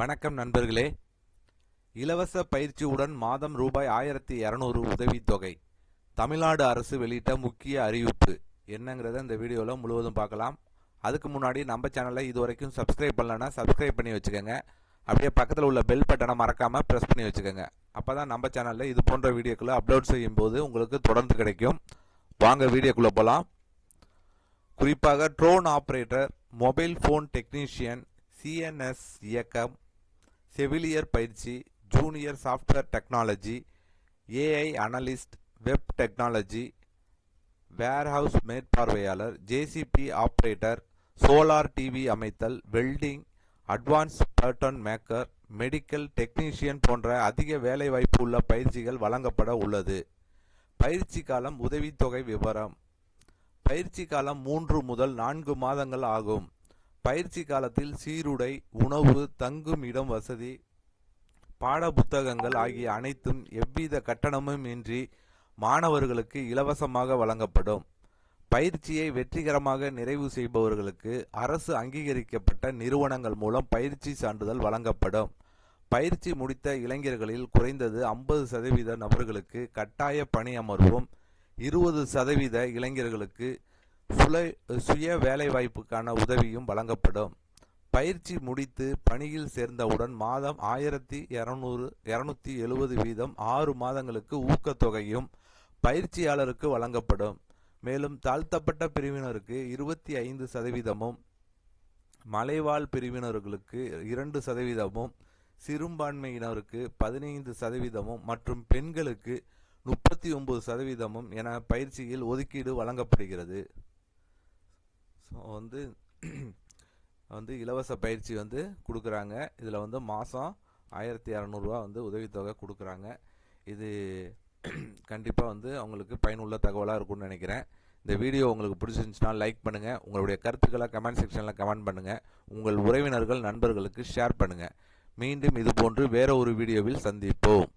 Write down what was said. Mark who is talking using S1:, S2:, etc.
S1: வணக்கம் நண்பர்களே. இலவச பயிற்சியுடன் மாதம் ரூபாய் ஆயிரத்தி இரநூறு உதவித்தொகை தமிழ்நாடு அரசு வெளியிட்ட முக்கிய அறிவிப்பு. என்னங்கிறத இந்த வீடியோவில் முழுவதும் பார்க்கலாம். அதுக்கு முன்னாடி நம்ம சேனலை இது வரைக்கும் சப்ஸ்கிரைப் பண்ணலன்னா சப்ஸ்கிரைப் பண்ணி வச்சுக்கோங்க. அப்படியே பக்கத்தில் உள்ள பெல் பட்டனை மறக்காமல் ப்ரெஸ் பண்ணி வச்சுக்கோங்க. அப்போ தான் நம்ம சேனலில் இது போன்ற வீடியோக்களை அப்லோட் செய்யும் போது உங்களுக்கு தொடர்ந்து கிடைக்கும். வாங்க வீடியோக்குள்ளே போகலாம் குறிப்பாக drone operator mobile phone technician CNS இயக்கம் செவிலியர் பயிற்சி junior software technology AI analyst web technology warehouse மேற்பார்வையாளர் ஜேசிபி ஆப்ரேட்டர் சோலார் டிவி அமைத்தல் welding advance pattern maker medical technician போன்ற அதிக வேலைவாய்ப்பு உள்ள பயிற்சிகள் வழங்கப்பட உள்ளது. பயிற்சி காலம் உதவித்தொகை விவரம். பயிற்சி காலம் மூன்று முதல் நான்கு மாதங்கள் ஆகும். பயிற்சி காலத்தில் சீருடை உணவு தங்கும் இடம் வசதி பாட புத்தகங்கள் ஆகிய அனைத்தும் எவ்வித கட்டணமும் இன்றி மாணவர்களுக்கு இலவசமாக வழங்கப்படும். பயிற்சியை வெற்றிகரமாக நிறைவு செய்பவர்களுக்கு அரசு அங்கீகரிக்கப்பட்ட நிறுவனங்கள் மூலம் பயிற்சி சான்றிதழ் வழங்கப்படும். பயிற்சி முடித்த இளைஞர்களில் குறைந்தது ஐம்பது சதவீத நபர்களுக்கு கட்டாய பணி அமர்வும் இருபது சதவீத இளைஞர்களுக்கு சுல சுய வேலைவாய்ப்புக்கான உதவியும் வழங்கப்படும். பயிற்சி முடித்து பணியில் சேர்ந்தவுடன் மாதம் ஆயிரத்தி இரநூறு இரநூத்தி எழுபது வீதம் ஆறு மாதங்களுக்கு ஊக்கத்தொகையும் பயிற்சியாளருக்கு வழங்கப்படும். மேலும் தாழ்த்தப்பட்ட பிரிவினருக்கு இருபத்தி ஐந்து சதவீதமும் மலைவாழ் பிரிவினர்களுக்கு இரண்டு சதவீதமும் சிறுபான்மையினருக்கு பதினைந்து சதவீதமும் மற்றும் பெண்களுக்கு முப்பத்தி ஒன்பது சதவீதமும் என பயிற்சியில் ஒதுக்கீடு வழங்கப்படுகிறது. ஸோ வந்து வந்து இலவச பயிற்சி வந்து கொடுக்குறாங்க. இதில் வந்து மாதம் ஆயிரத்தி இரநூறுவா வந்து உதவித்தொகை கொடுக்குறாங்க. இது கண்டிப்பாக வந்து அவங்களுக்கு பயனுள்ள தகவலாக இருக்கும்னு நினைக்கிறேன். இந்த வீடியோ உங்களுக்கு பிடிச்சிருந்துச்சுன்னா லைக் பண்ணுங்கள் உங்களுடைய கருத்துக்களை கமெண்ட் செக்ஷனில் கமெண்ட் பண்ணுங்கள் உங்கள் உறவினர்கள் நண்பர்களுக்கு ஷேர் பண்ணுங்கள் மீண்டும் இது போன்று வேற ஒரு வீடியோவில் சந்திப்போம்.